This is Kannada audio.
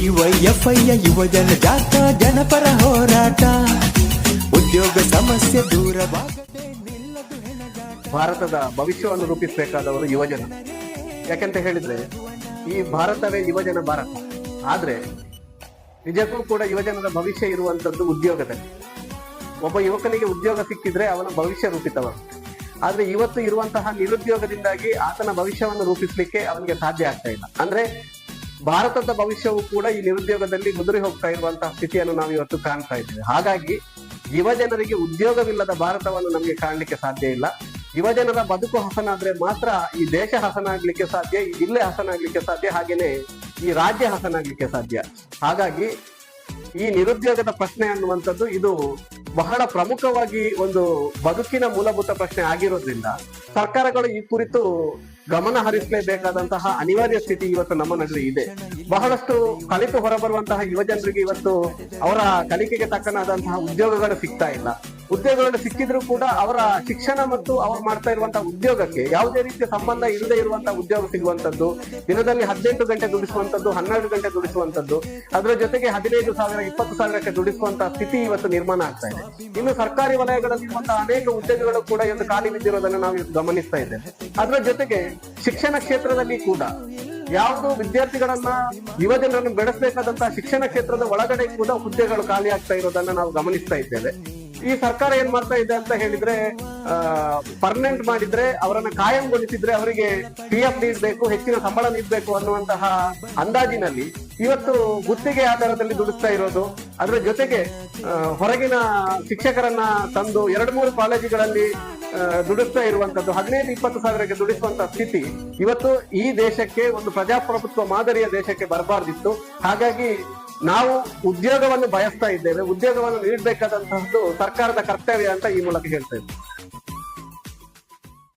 ಡಿವೈಎಫ್ಐಯ ಯುವಜನ ಜಾತ, ಜನಪರ ಹೋರಾಟ. ಉದ್ಯೋಗ ಸಮಸ್ಯೆ ದೂರವಾಗದೆ ಭಾರತದ ಭವಿಷ್ಯವನ್ನು ರೂಪಿಸಬೇಕಾದವರು ಯುವಜನ. ಯಾಕೆಂತ ಹೇಳಿದ್ರೆ, ಈ ಭಾರತವೇ ಯುವಜನ ಭಾರತ. ಆದ್ರೆ, ನಿಜಕ್ಕೂ ಕೂಡ ಯುವಜನರ ಭವಿಷ್ಯ ಇರುವಂತದ್ದು ಉದ್ಯೋಗದಲ್ಲಿ. ಒಬ್ಬ ಯುವಕನಿಗೆ ಉದ್ಯೋಗ ಸಿಕ್ಕಿದ್ರೆ ಅವನ ಭವಿಷ್ಯ ರೂಪಿತವಾಗುತ್ತೆ. ಆದ್ರೆ ಇವತ್ತು ಇರುವಂತಹ ನಿರುದ್ಯೋಗದಿಂದಾಗಿ ಆತನ ಭವಿಷ್ಯವನ್ನು ರೂಪಿಸಲಿಕ್ಕೆ ಅವನಿಗೆ ಸಾಧ್ಯ ಆಗ್ತಾ ಇಲ್ಲ. ಅಂದ್ರೆ ಭಾರತದ ಭವಿಷ್ಯವು ಕೂಡ ಈ ನಿರುದ್ಯೋಗದಲ್ಲಿ ಮುದುರಿ ಹೋಗ್ತಾ ಇರುವಂತಹ ಸ್ಥಿತಿಯನ್ನು ನಾವು ಇವತ್ತು ಕಾಣ್ತಾ ಇದ್ದೇವೆ. ಹಾಗಾಗಿ ಯುವಜನರಿಗೆ ಉದ್ಯೋಗವಿಲ್ಲದ ಭಾರತವನ್ನು ನಮಗೆ ಕಾಣಲಿಕ್ಕೆ ಸಾಧ್ಯ ಇಲ್ಲ. ಯುವಜನರ ಬದುಕು ಹಸನಾದ್ರೆ ಮಾತ್ರ ಈ ದೇಶ ಹಸನಾಗ್ಲಿಕ್ಕೆ ಸಾಧ್ಯ, ಈ ಜಿಲ್ಲೆ ಹಸನಾಗ್ಲಿಕ್ಕೆ ಸಾಧ್ಯ ಹಾಗೇನೆ ಈ ರಾಜ್ಯ ಹಸನಾಗ್ಲಿಕ್ಕೆ ಸಾಧ್ಯ. ಹಾಗಾಗಿ ಈ ನಿರುದ್ಯೋಗದ ಪ್ರಶ್ನೆ ಅನ್ನುವಂಥದ್ದು ಇದು ಬಹಳ ಪ್ರಮುಖವಾಗಿ ಒಂದು ಬದುಕಿನ ಮೂಲಭೂತ ಪ್ರಶ್ನೆ ಆಗಿರೋದ್ರಿಂದ ಸರ್ಕಾರಗಳು ಈ ಕುರಿತು ಗಮನ ಹರಿಸಲೇಬೇಕಾದಂತಹ ಅನಿವಾರ್ಯ ಸ್ಥಿತಿ ಇವತ್ತು ನಮ್ಮ ನಡುವೆ ಇದೆ. ಬಹಳಷ್ಟು ಕಲಿತು ಹೊರಬರುವಂತಹ ಯುವಜನರಿಗೆ ಇವತ್ತು ಅವರ ಕಲಿಕೆಗೆ ತಕ್ಕನಾದಂತಹ ಉದ್ಯೋಗಗಳು ಸಿಗ್ತಾ ಇಲ್ಲ. ಉದ್ಯೋಗಗಳು ಸಿಕ್ಕಿದ್ರು ಕೂಡ ಅವರ ಶಿಕ್ಷಣ ಮತ್ತು ಅವರು ಮಾಡ್ತಾ ಇರುವಂತಹ ಉದ್ಯೋಗಕ್ಕೆ ಯಾವುದೇ ರೀತಿಯ ಸಂಬಂಧ ಇಲ್ಲದೆ ಇರುವಂತಹ ಉದ್ಯೋಗ ಸಿಗುವಂತದ್ದು, ದಿನದಲ್ಲಿ ಹದಿನೆಂಟು ಗಂಟೆ ದುಡಿಸುವಂತದ್ದು, ಹನ್ನೆರಡು ಗಂಟೆ ದುಡಿಸುವಂತದ್ದು, ಅದರ ಜೊತೆಗೆ ಹದಿನೈದು ಸಾವಿರ, ಇಪ್ಪತ್ತು ಸಾವಿರಕ್ಕೆ ದುಡಿಸುವಂತಹ ಸ್ಥಿತಿ ಇವತ್ತು ನಿರ್ಮಾಣ ಆಗ್ತಾ ಇದೆ. ಇನ್ನು ಸರ್ಕಾರಿ ವಲಯಗಳಲ್ಲಿರುವಂತಹ ಅನೇಕ ಉದ್ಯೋಗಗಳು ಕೂಡ ಇವತ್ತು ಖಾಲಿ ಬಿದ್ದಿರೋದನ್ನು ನಾವು ಗಮನಿಸ್ತಾ ಇದ್ದೇವೆ. ಅದರ ಜೊತೆಗೆ ಶಿಕ್ಷಣ ಕ್ಷೇತ್ರದಲ್ಲಿ ಕೂಡ ಯಾವುದು ವಿದ್ಯಾರ್ಥಿಗಳನ್ನ ಯುವಜನರನ್ನು ಬೆಳೆಸಬೇಕಾದಂತಹ ಶಿಕ್ಷಣ ಕ್ಷೇತ್ರದ ಒಳಗಡೆ ಕೂಡ ಹುದ್ದೆಗಳು ಖಾಲಿ ಆಗ್ತಾ ಇರೋದನ್ನ ನಾವು ಗಮನಿಸ್ತಾ ಇದ್ದೇವೆ. ಈ ಸರ್ಕಾರ ಏನ್ ಮಾಡ್ತಾ ಇದೆ ಅಂತ ಹೇಳಿದ್ರೆ ಪರ್ಮನೆಂಟ್ ಮಾಡಿದ್ರೆ ಅವರನ್ನ ಕಾಯಂಗೊಳಿಸಿದ್ರೆ ಅವರಿಗೆ ಪಿ ಎಫ್ ನೀಡಬೇಕು ಹೆಚ್ಚಿನ ಸಂಬಳ ನೀಡಬೇಕು ಅನ್ನುವಂತಹ ಅಂದಾಜಿನಲ್ಲಿ ಇವತ್ತು ಗುತ್ತಿಗೆ ಆಧಾರದಲ್ಲಿ ದುಡಿಸ್ತಾ ಇರೋದು. ಅದರ ಜೊತೆಗೆ ಹೊರಗಿನ ಶಿಕ್ಷಕರನ್ನ ತಂದು ಎರಡು ಮೂರು ಕಾಲೇಜುಗಳಲ್ಲಿ ದುಡಿಸ್ತಾ ಇರುವಂತದ್ದು, ಹದಿನೈದು ಇಪ್ಪತ್ತು ಸಾವಿರಕ್ಕೆ ದುಡಿಸುವಂತಹ ಸ್ಥಿತಿ ಇವತ್ತು ಈ ದೇಶಕ್ಕೆ ಒಂದು ಪ್ರಜಾಪ್ರಭುತ್ವ ಮಾದರಿಯ ದೇಶಕ್ಕೆ ಬರಬಾರ್ದಿತ್ತು. ಹಾಗಾಗಿ ನಾವು ಉದ್ಯೋಗವನ್ನು ಬಯಸ್ತಾ ಇದ್ದೇವೆ. ಉದ್ಯೋಗವನ್ನು ನೀಡಬೇಕಾದಂತಹದ್ದು ಸರ್ಕಾರದ ಕರ್ತವ್ಯ ಅಂತ ಈ ಮೂಲಕ ಹೇಳ್ತಾ ಇದ್ದೇವೆ